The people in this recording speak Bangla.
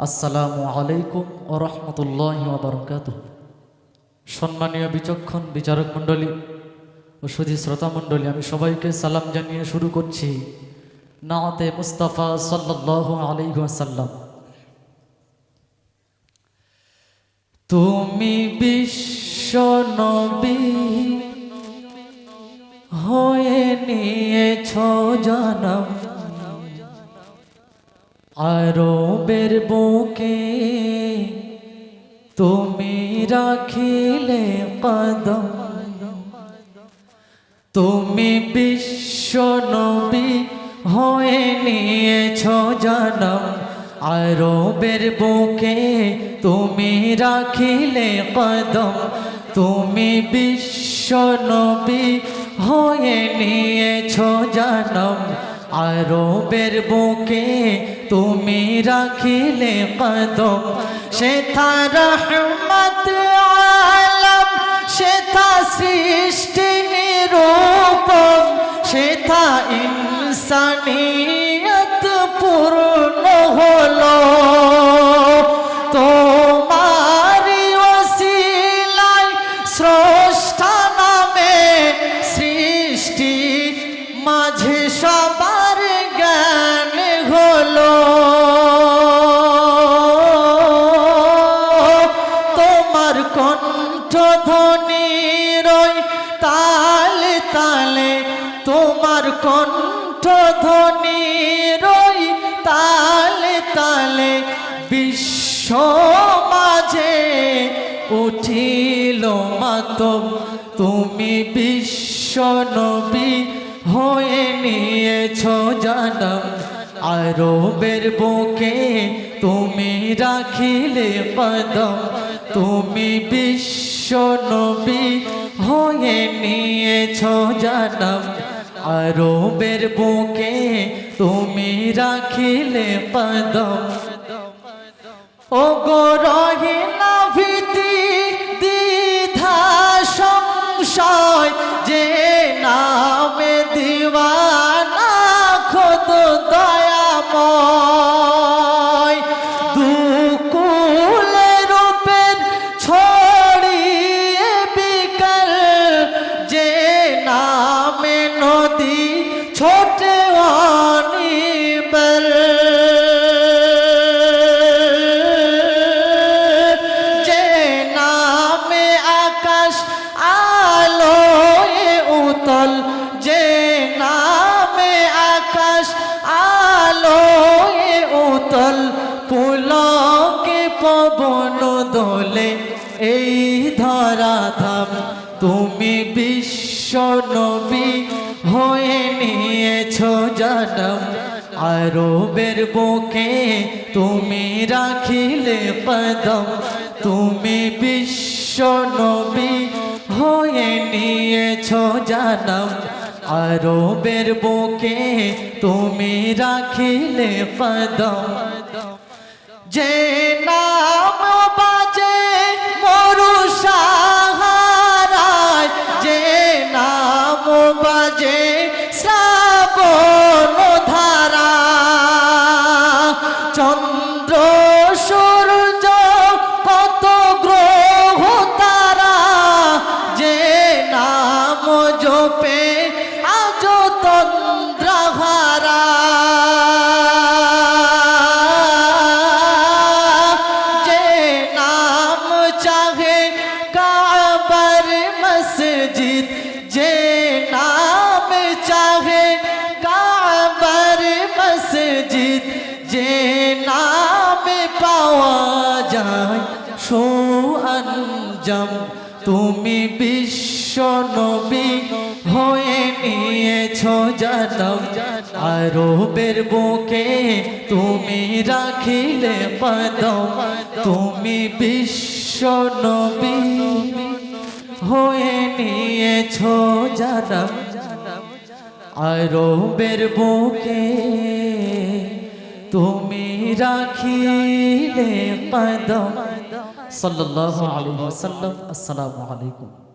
আসসালামু আলাইকুম ও রহমতুল্লাহ বারকাত সম্মানীয় বিচক্ষণ বিচারক মণ্ডলী ও সুধী শ্রোতা মণ্ডলী, আমি সবাইকে সালাম জানিয়ে শুরু করছি নাতে মুস্তাফা সাল্লাহ আলাইসাল্লাম তুমি বিশ্ব নবী হয়ে নিয়েছ জনম আরবের বুকে তুমি রাখিলে কদম। তুমি বিশ্ব নবী হয়ে নিয়েছ জনম। আরবের বুকে তুমি রাখিলে কদম। তুমি বিশ্ব নবী হয়ে নিয়েছ জনম। আরবের বুকে তুমি রাখিলে কদম। সেথা রহমত আলম সেথা সৃষ্টি নিরূপম সেথা ইনসানিয়ত কণ্ঠ ধ্বনি রই তালে তালে বিশ্ব মাঝে উঠিল মাতম তুমি বিশ্ব নবী হয়ে নিয়েছ জানম। আরবের বুকে তুমি রাখিলে পদম। তুমি বিশ্ব নবী হয়ে নিয়েছ জানম। আরবের বুকে তুমি রাখিলে পদম ও গো রহিনা দোলে এই ধরা ধাম তুমি বিশ্ব নবী হয়ে নিয়েছ জনম। আরবের বুকে তুমি রাখিলে পদম। তুমি বিশ্ব নবী হয়ে নিয়েছ জানম। আরবের বুকে তুমি রাখিলে পদম। যে নাম অঞ্জম তুমি বিশ্ব নবী হয়ে নিয়েছ জনম আরবের বুকে তুমি রাখিলে পদম। তুমি বিশ্ব নবী হয়ে নিয়েছ জনম আরবের বুকে তুমি রাখিলে কদম সাল্লাল্লাহু আলাইহি ওয়াসাল্লাম আসসালামু আলাইকুম